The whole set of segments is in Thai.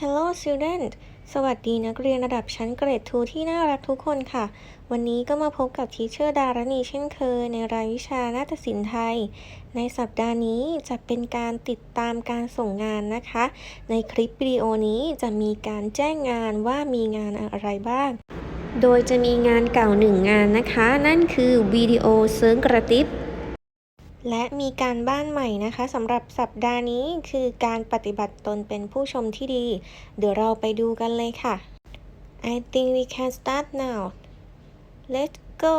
Hello student สวัสดีนักเรียนระดับชั้นเกรดทูที่น่ารักทุกคนค่ะ วันนี้ก็มาพบกับทีเชอร์ดารณีเช่นเคย ในรายวิชานาฏศิลป์ไทย ในสัปดาห์นี้จะเป็นการติดตามการส่งงานนะคะ ในคลิปวิดีโอนี้จะมีการแจ้งงานว่ามีงานอะไรบ้าง โดยจะมีงานเก่าหนึ่งงานนะคะ นั่นคือวิดีโอเซิร์งกระติบ และมีการบ้านใหม่นะคะสำหรับสัปดาห์นี้คือการปฏิบัติตนเป็นผู้ชมที่ดี เดี๋ยวเราไปดูกันเลยค่ะ I think we can start now let's go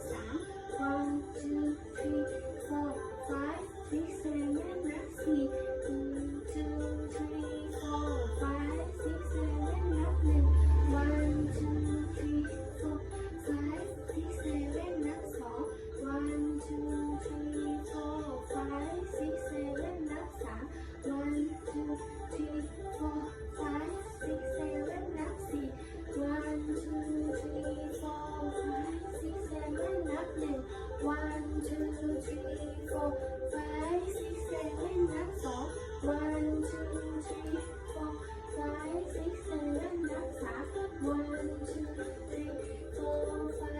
seven นับ two three four five six seven นับสาม one two three four five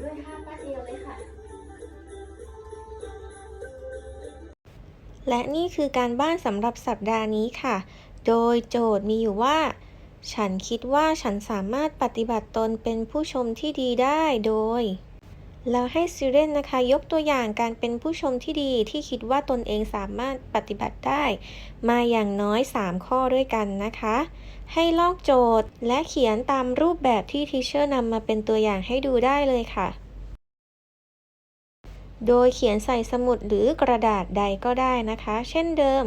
ด้วยท่าป้าเอวเลยค่ะ และนี่คือการบ้านสำหรับสัปดาห์นี้ค่ะ โดยโจทย์มีอยู่ว่า ฉันคิดว่าฉันสามารถปฏิบัติตนเป็นผู้ชมที่ดีได้โดย แล้วให้ซิเรนนะคะยกตัวอย่างการเป็นผู้ชมที่ดีที่คิดว่าตนเองสามารถปฏิบัติได้ มาอย่างน้อย 3 ข้อด้วยกันนะคะ ให้ลอกโจทย์และเขียนตามรูปแบบที่ทีเชอร์นำมาเป็นตัวอย่างให้ดูได้เลยค่ะ โดยเขียนใส่สมุดหรือกระดาษใดก็ได้นะคะ เช่นเดิม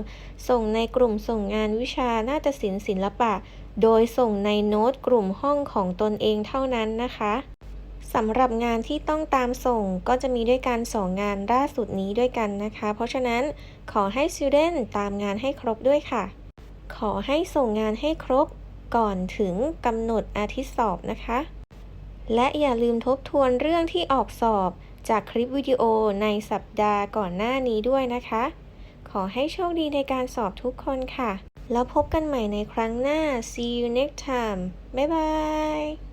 ส่งในกลุ่มส่งงานวิชานาฏศิลป์ศิลปะ โดยส่งในโน้ตกลุ่มห้องของตนเองเท่านั้นนะคะ สำหรับงานที่ต้องตามส่งก็จะมีด้วยกันสองงานล่าสุดนี้ด้วยกันนะคะ เพราะฉะนั้นขอให้ student ตามงานให้ครบด้วยค่ะ ขอให้ส่งงานให้ครบก่อนถึงกำหนดอาทิตย์สอบนะคะ และอย่าลืมทบทวนเรื่องที่ออกสอบจากคลิปวิดีโอในสัปดาห์ก่อนหน้านี้ด้วยนะคะ ขอให้โชคดีในการสอบทุกคนค่ะ แล้วพบกันใหม่ในครั้งหน้า see you next time บ๊ายบาย